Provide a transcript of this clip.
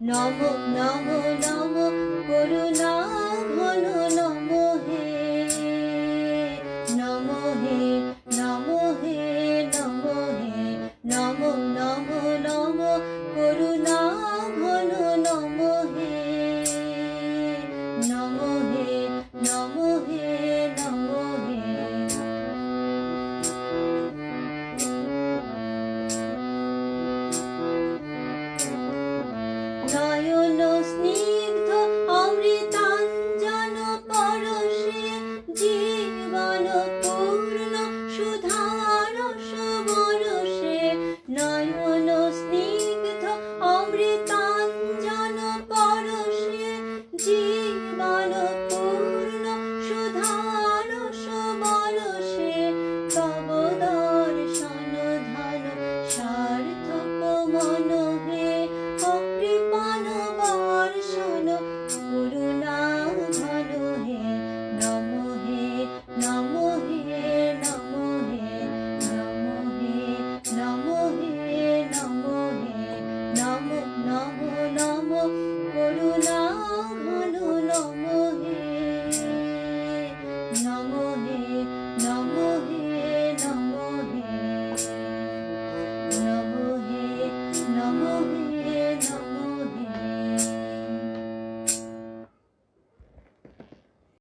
নম নম নম করুণা ঘন নম হে নম হে। নয়ন Thank you.